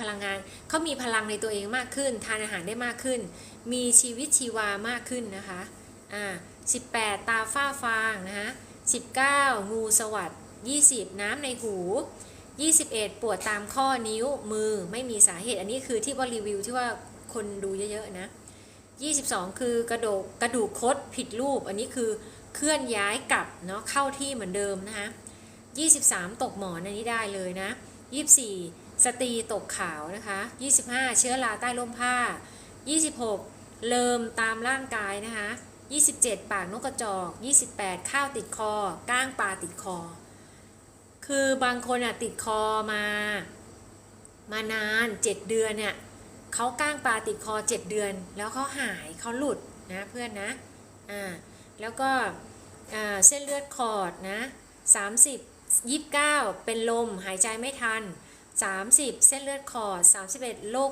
พลังงานเขามีพลังในตัวเองมากขึ้น ทานอาหารได้มากขึ้น มีชีวิตชีวามากขึ้นนะคะอ่า18ตาฝ้าฟางนะคะ19งูสวัสด20น้ำในหู21ปวดตามข้อนิ้วมือไม่มีสาเหตุ อันนี้คือที่ว่ารีวิวที่ว่าคนดูเยอะๆนะ22คือกระดูกกระดูกคดผิดรูป อันนี้คือเคลื่อนย้ายกลับเนาะเข้าที่เหมือนเดิมนะคะ23ตกหมอนอันนี้ได้เลยนะ24ส สตรีตกขาวนะคะ 25 เชื้อราใต้ร่มผ้า 26 เลิมตามร่างกายนะคะ 27 ปากนกกระจอก 28 ข้าวติดคอ ก้างปลาติดคอ คือบางคนอะติดคอมา มานาน 7 เดือนเนี่ยเขาก้างปลาติดคอ 7 เดือน แล้วเขาหายเขาหลุดนะเพื่อนนะ อ่า แล้วก็เส้นเลือดขอดนะ 30 29 เป็นลมหายใจไม่ทัน 30 เส้นเลือดขอด31 โรค